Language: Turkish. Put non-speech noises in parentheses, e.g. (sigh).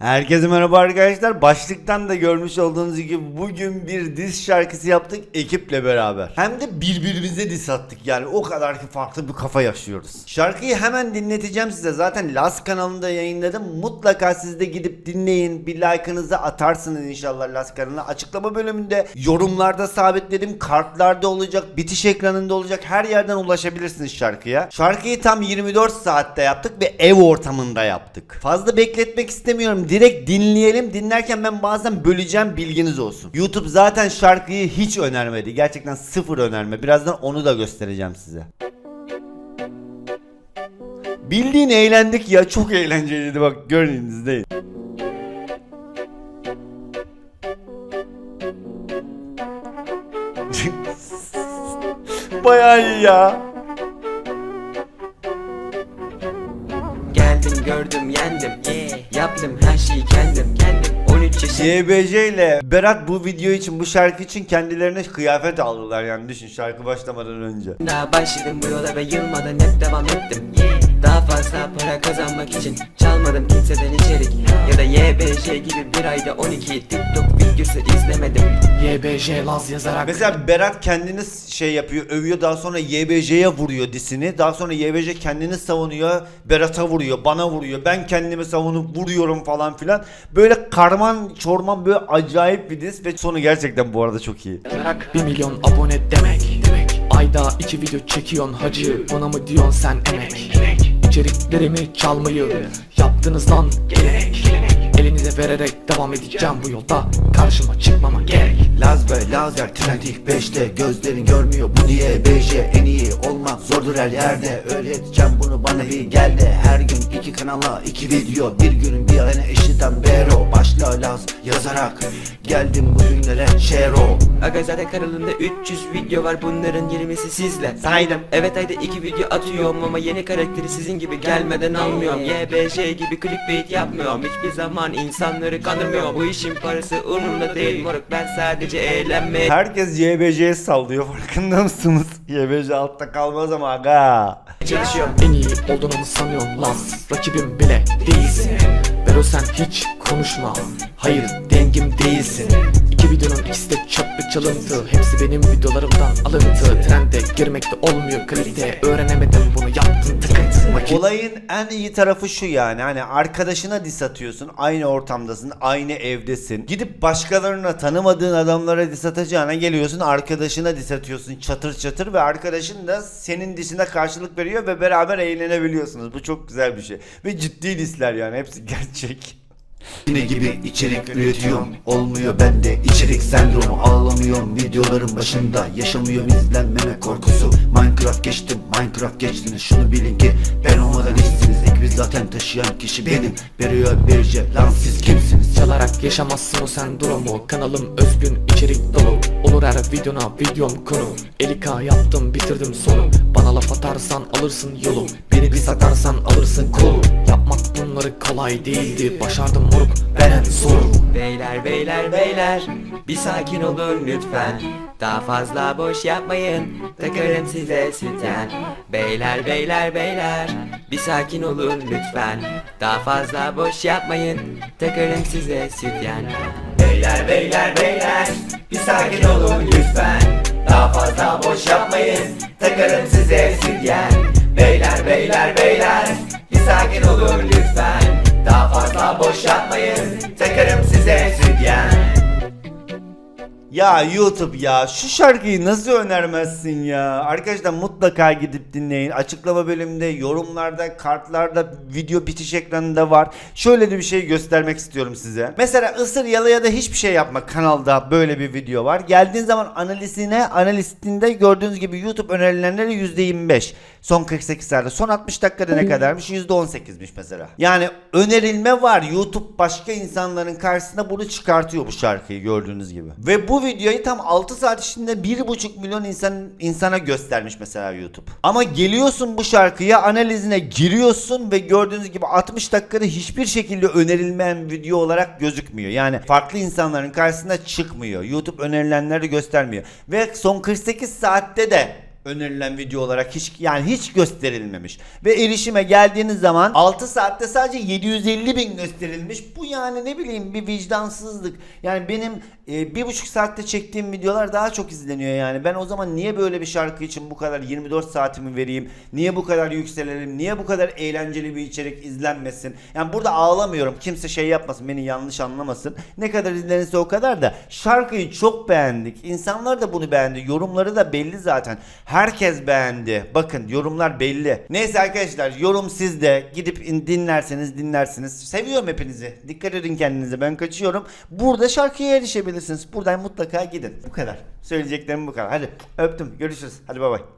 Herkese merhaba arkadaşlar. Başlıktan da görmüş olduğunuz gibi bugün bir diss şarkısı yaptık ekiple beraber. Hem de birbirimize diss attık yani o kadar ki farklı bir kafa yaşıyoruz. Şarkıyı hemen dinleteceğim size. Zaten Las kanalında yayınladım. Mutlaka siz de gidip dinleyin. Bir like'ınızı atarsınız inşallah Las kanalına. Açıklama bölümünde yorumlarda sabitledim. Kartlarda olacak, bitiş ekranında olacak. Her yerden ulaşabilirsiniz şarkıya. Şarkıyı tam 24 saatte yaptık ve ev ortamında yaptık. Fazla bekletmek istemiyorum. Direkt dinleyelim. Dinlerken ben bazen böleceğim bilginiz olsun. YouTube zaten şarkıyı hiç önermedi. Gerçekten sıfır önerme. Birazdan onu da göstereceğim size. Bildiğin eğlendik ya. Çok eğlenceliydi bak görün izleyin. (laughs) Bayağı iyi ya. Gördüm yendim. Yaptım her şeyi kendim kendim. 13 yaşında YBC ile Berat bu video için bu şarkı için kendilerine kıyafet aldılar. Yani düşün şarkı başlamadan önce. başladım bu yola ve yılmadan hep devam ettim Daha fazla para kazanmak için Çalmadım kimseden içerik Ya da YBJ gibi bir ayda 12 TikTok videosu izlemedim YBJ Laz yazarak Mesela Berat kendini şey yapıyor, övüyor daha sonra YBC'ye vuruyor disini. Daha sonra YBC kendini savunuyor, Berat'a vuruyor, bana vuruyor. Ben kendimi savunup vuruyorum falan filan. Böyle karman çorman böyle acayip bir dis ve sonu gerçekten bu arada çok iyi. yazarak 1 milyon abone demek demek Ayda iki video çekiyorsun hacı. Bana mı diyorsun sen emek? İçeriklerimi çalmayı Yaptınız lan. Gelenek Elinize vererek devam edeceğim bu yolda. Karşıma çıkmama gerek. Laz ve lazer trend ilk beşte. Gözlerin görmüyor bu diye BJ En iyi olmak zordur her yerde. Öğreteceğim bunu bana bir gel de. Her gün iki kanala iki video. Bir günün bir ayına eşitten bero Başla Laz yazarak. Geldim bugünlere şero. Aga zaten kanalımda 300 video var. Bunların 20'si sizle. Saydım. Evet ayda 2 video atıyorum ama yeni karakteri sizin gibi gelmeden almıyorum. YBJ gibi clickbait yapmıyorum. Hiçbir zaman insanları kandırmıyorum Bu işin parası umurumda değil. Moruk ben sadece eğlenmeye Herkes YBC'ye sallıyor farkında mısınız? YBC altta kalmaz ama aga. çalışıyorum. En iyi olduğunu mu sanıyorsun Laz Rakibim bile değilsin. Bero sen hiç konuşma. Hayır dengim değilsin. İki videonun ikisi de çöp çalıntı. Hepsi benim videolarımdan alıntı. Trende girmekte olmuyor kalite. Öğrenemedim bunu yaptın Vakit Olayın en iyi tarafı şu yani. Hani arkadaşına dis atıyorsun aynı ortamdasın aynı evdesin. Gidip başkalarına tanımadığın adamlara dis atacağına geliyorsun arkadaşına dis atıyorsun çatır çatır ve arkadaşın da senin disine karşılık veriyor ve beraber eğlenebiliyorsunuz. Bu çok güzel bir şey ve ciddi disler yani. Hepsi (laughs) gerçek. Yine gibi içerik üretiyorum Olmuyor bende içerik sendromu. Ağlamıyorum videoların başında. Yaşamıyorum izlenmeme korkusu. Minecraft geçtim Minecraft geçtiniz. Şunu bilin ki ben olmadan hiçsiniz Ekibi zaten taşıyan kişi benim. Veriyor birce lan siz kimsiniz Çalarak yaşamazsın o sen durumu Kanalım özgün içerik dolu. Olur her videona videom konu. Elika yaptım bitirdim sonu. Bana laf atarsan alırsın yolu. Beni bir satarsan alırsın kolu. Yapmak bunları kolay değildi. Başardım moruk ben en sonu Beyler beyler beyler. Bir sakin olun lütfen. Daha fazla boş yapmayın. Takarım size süten. Beyler beyler beyler. Bir sakin olun lütfen. Daha fazla boş yapmayın. Takarım size sütyen. Beyler beyler beyler. Bir sakin olun lütfen. Daha fazla boş yapmayın. Takarım size sütyen. Beyler beyler beyler. Bir sakin olun lütfen Daha fazla boş yapmayın. Takarım size sütyen Ya YouTube ya şu şarkıyı nasıl önermezsin ya? Arkadaşlar mutlaka gidip dinleyin. Açıklama bölümünde, yorumlarda, kartlarda, video bitiş ekranında var. Şöyle de bir şey göstermek istiyorum size. Mesela ısır yala ya da hiçbir şey yapma kanalda böyle bir video var. Geldiğin zaman analizine, analistinde gördüğünüz gibi YouTube önerilenleri %25. Son 48 saatte. Son 60 dakikada ne kadarmış? %18'miş mesela. Yani önerilme var. YouTube başka insanların karşısına bunu çıkartıyor bu şarkıyı gördüğünüz gibi. Ve bu videoyu tam 6 saat içinde 1,5 milyon insan insana göstermiş mesela YouTube. Ama geliyorsun bu şarkıya analizine giriyorsun ve gördüğünüz gibi 60 dakikada hiçbir şekilde önerilmeyen video olarak gözükmüyor. Yani farklı insanların karşısına çıkmıyor. YouTube önerilenleri göstermiyor. Ve son 48 saatte de önerilen video olarak hiç yani hiç gösterilmemiş. Ve erişime geldiğiniz zaman 6 saatte sadece 750 bin gösterilmiş. Bu yani ne bileyim bir vicdansızlık. Yani benim e, bir buçuk saatte çektiğim videolar daha çok izleniyor yani. Ben o zaman niye böyle bir şarkı için bu kadar 24 saatimi vereyim? Niye bu kadar yükselelim? Niye bu kadar eğlenceli bir içerik izlenmesin? Yani burada ağlamıyorum. Kimse şey yapmasın. Beni yanlış anlamasın. Ne kadar izlenirse o kadar da şarkıyı çok beğendik. İnsanlar da bunu beğendi. Yorumları da belli zaten. Herkes beğendi. Bakın yorumlar belli. Neyse arkadaşlar yorum sizde. Gidip in- dinlerseniz dinlersiniz. Seviyorum hepinizi. Dikkat edin kendinize. Ben kaçıyorum. Burada şarkıya erişebilirsiniz. Buradan mutlaka gidin. Bu kadar. Söyleyeceklerim bu kadar. Hadi öptüm. Görüşürüz. Hadi bay bay.